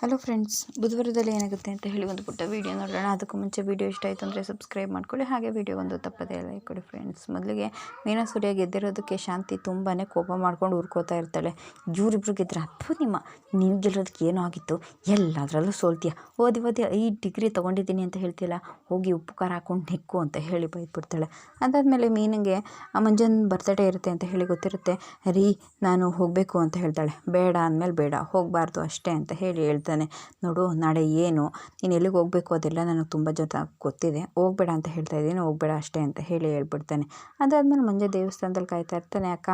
Hello friends, ಬುಧವಾರದಲ್ಲಿ ಏನಾಗುತ್ತೆ ಅಂತ ಹೇಳಿ ಒಂದು ಪುಟ್ಟ ವೀಡಿಯೋ ನೋಡೋಣ. ಅದಕ್ಕೂ ಮುಂಚೆ ವೀಡಿಯೋ ಇಷ್ಟ ಆಯಿತು ಅಂದರೆ ಸಬ್ಸ್ಕ್ರೈಬ್ ಮಾಡ್ಕೊಳ್ಳಿ. ಹಾಗೆ ವೀಡಿಯೋ ಒಂದು ತಪ್ಪದೇ ಲೈಕ್ ಕೊಡಿ ಫ್ರೆಂಡ್ಸ್ ಮೊದಲಿಗೆ ಮೀನಾ ಸೂರ್ಯ ಗೆದ್ದಿರೋದಕ್ಕೆ ಶಾಂತಿ ತುಂಬಾ ಕೋಪ ಮಾಡ್ಕೊಂಡು ಹುರ್ಕೋತಾ ಇರ್ತಾಳೆ. ಇವರಿಬ್ರು ಗೆದ್ರೆ ಅಪ್ಪು ನಿಮ್ಮ ನೀವು ಗೆಲ್ಲೋದಕ್ಕೆ ಏನೋ ಆಗಿತ್ತು. ಎಲ್ಲದರಲ್ಲೂ ಸೋಲ್ತೀಯ. ಓದಿ ಓದಿ ಐದು ಡಿಗ್ರಿ ತೊಗೊಂಡಿದ್ದೀನಿ ಅಂತ ಹೇಳ್ತಿಲ್ಲ ಹೋಗಿ ಉಪ್ಪು, ಖಾರ ಹಾಕೊಂಡು ನೆಕ್ಕು ಅಂತ ಹೇಳಿ ಬೈದ್ಬಿಡ್ತಾಳೆ. ಅದಾದಮೇಲೆ ಮೀನಿಗೆ ಮಂಜನ್ ಬರ್ತಡೇ ಇರುತ್ತೆ ಅಂತ ಹೇಳಿ ಗೊತ್ತಿರುತ್ತೆ. ರೀ, ನಾನು ಹೋಗಬೇಕು ಅಂತ ಹೇಳ್ತಾಳೆ. ಬೇಡ ಅಂದಮೇಲೆ ಬೇಡ, ಹೋಗಬಾರ್ದು ಅಷ್ಟೇ ಅಂತ ಹೇಳಿ ಹೇಳ್ತಾನೆ, ನೋಡು, ನಾಳೆ ಏನು? ನೀನು ಎಲ್ಲಿಗೆ ಹೋಗಬೇಕು ಅದೆಲ್ಲ ನನಗೆ ತುಂಬ ಜೊತೆ ಗೊತ್ತಿದೆ. ಹೋಗಬೇಡ ಅಂತ ಹೇಳ್ತಾ ಇದ್ದೀನಿ, ಹೋಗಬೇಡ ಅಷ್ಟೇ ಅಂತ ಹೇಳಿ ಹೇಳ್ಬಿಡ್ತಾನೆ. ಅದಾದಮೇಲೆ ಮುಂಜಾನೆ ದೇವಸ್ಥಾನದಲ್ಲಿ ಕಾಯ್ತಾ ಇರ್ತಾನೆ, ಅಕ್ಕ,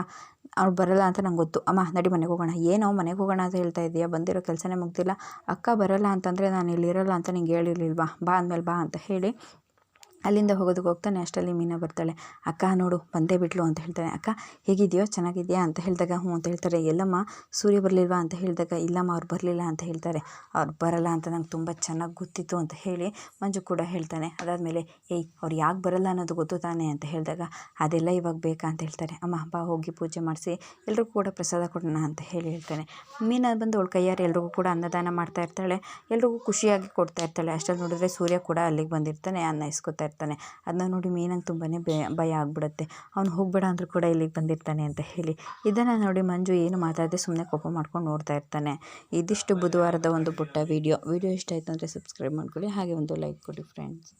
ಅವ್ಳು ಬರಲ್ಲ ಅಂತ ನಂಗೆ ಗೊತ್ತು. ಅಮ್ಮ, ನಡಿ ಮನೆಗೆ ಹೋಗೋಣ. ಏನೋ, ಮನೆಗೆ ಹೋಗೋಣ ಅಂತ ಹೇಳ್ತಾ ಇದೆಯಾ? ಬಂದಿರೋ ಕೆಲಸನೇ ಮುಗ್ದಿಲ್ಲ. ಅಕ್ಕ ಬರಲ್ಲ ಅಂತಂದರೆ ನಾನು ಇಲ್ಲಿರಲ್ಲ ಅಂತ ನಿಂಗೆ ಹೇಳಿರ್ಲಿಲ್ವಾ? ಬಾ ಅಂದಮೇಲೆ ಬಾ ಅಂತ ಹೇಳಿ ಅಲ್ಲಿಂದ ಹೋಗೋದಕ್ಕೆ ಹೋಗ್ತಾನೆ, ಅಷ್ಟರಲ್ಲಿ ಮೀನಾ ಬರ್ತಾಳೆ. ಅಕ್ಕ, ನೋಡು, ಬಂದೇ ಬಿಟ್ಲು ಅಂತ ಹೇಳ್ತಾನೆ. ಅಕ್ಕ ಹೇಗಿದೆಯೋ ಚೆನ್ನಾಗಿದೆಯಾ ಅಂತ ಹೇಳಿದಾಗ, ಹ್ಞೂ ಅಂತ ಹೇಳ್ತಾರೆ. ಎಲ್ಲಮ್ಮ, ಸೂರ್ಯ ಬರಲಿಲ್ವಾ ಅಂತ ಹೇಳಿದಾಗ, ಇಲ್ಲಮ್ಮ, ಅವ್ರು ಬರಲಿಲ್ಲ ಅಂತ ಹೇಳ್ತಾರೆ. ಅವ್ರು ಬರಲ್ಲ ಅಂತ ನಂಗೆ ತುಂಬ ಚೆನ್ನಾಗಿ ಗೊತ್ತಿತ್ತು ಅಂತ ಹೇಳಿ ಮಂಜು ಕೂಡ ಹೇಳ್ತಾನೆ. ಅದಾದಮೇಲೆ, ಏಯ್, ಅವ್ರು ಯಾಕೆ ಬರಲ್ಲ ಅನ್ನೋದು ಗೊತ್ತು ತಾನೆ ಅಂತ ಹೇಳಿದಾಗ, ಅದೆಲ್ಲ ಇವಾಗ ಬೇಕಾ ಅಂತ ಹೇಳ್ತಾರೆ. ಅಮ್ಮ ಬಾ ಹೋಗಿ ಪೂಜೆ ಮಾಡಿಸಿ, ಎಲ್ರಿಗೂ ಕೂಡ ಪ್ರಸಾದ ಕೊಡೋಣ ಅಂತ ಹೇಳಿ ಹೇಳ್ತಾನೆ. ಮೀನಾ ಬಂದು ಅವಳು ಕೈಯಾರು ಎಲ್ರಿಗೂ ಕೂಡ ಅನ್ನದಾನ ಮಾಡ್ತಾ ಇರ್ತಾಳೆ. ಎಲ್ರಿಗೂ ಖುಷಿಯಾಗಿ ಕೊಡ್ತಾ ಇರ್ತಾಳೆ. ಅಷ್ಟಲ್ಲಿ ನೋಡಿದ್ರೆ ಸೂರ್ಯ ಕೂಡ ಅಲ್ಲಿಗೆ ಬಂದಿರ್ತಾನೆ ಅನ್ನ ಇಸ್ಕೊತಾ ಇರ್ತಾನೆ ಅದನ್ನ ನೋಡಿ ಮೀನಂಗೆ ತುಂಬಾ ಭಯ ಆಗ್ಬಿಡುತ್ತೆ. ಅವ್ನು ಹೋಗಬೇಡ ಅಂದರೂ ಕೂಡ ಇಲ್ಲಿಗೆ ಬಂದಿರ್ತಾನೆ ಅಂತ ಹೇಳಿ. ಇದನ್ನು ನೋಡಿ ಮಂಜು ಏನು ಮಾತಾಡದೆ ಸುಮ್ಮನೆ ಕೋಪ ಮಾಡ್ಕೊಂಡು ನೋಡ್ತಾ ಇರ್ತಾನೆ. ಇದಿಷ್ಟು ಬುಧವಾರದ ಒಂದು ಪುಟ್ಟ ವೀಡಿಯೋ ವೀಡಿಯೋ ಇಷ್ಟ ಆಯಿತು ಅಂದರೆ ಸಬ್ಸ್ಕ್ರೈಬ್ ಮಾಡ್ಕೊಳ್ಳಿ. ಹಾಗೆ ಒಂದು ಲೈಕ್ ಕೊಡಿ ಫ್ರೆಂಡ್ಸ್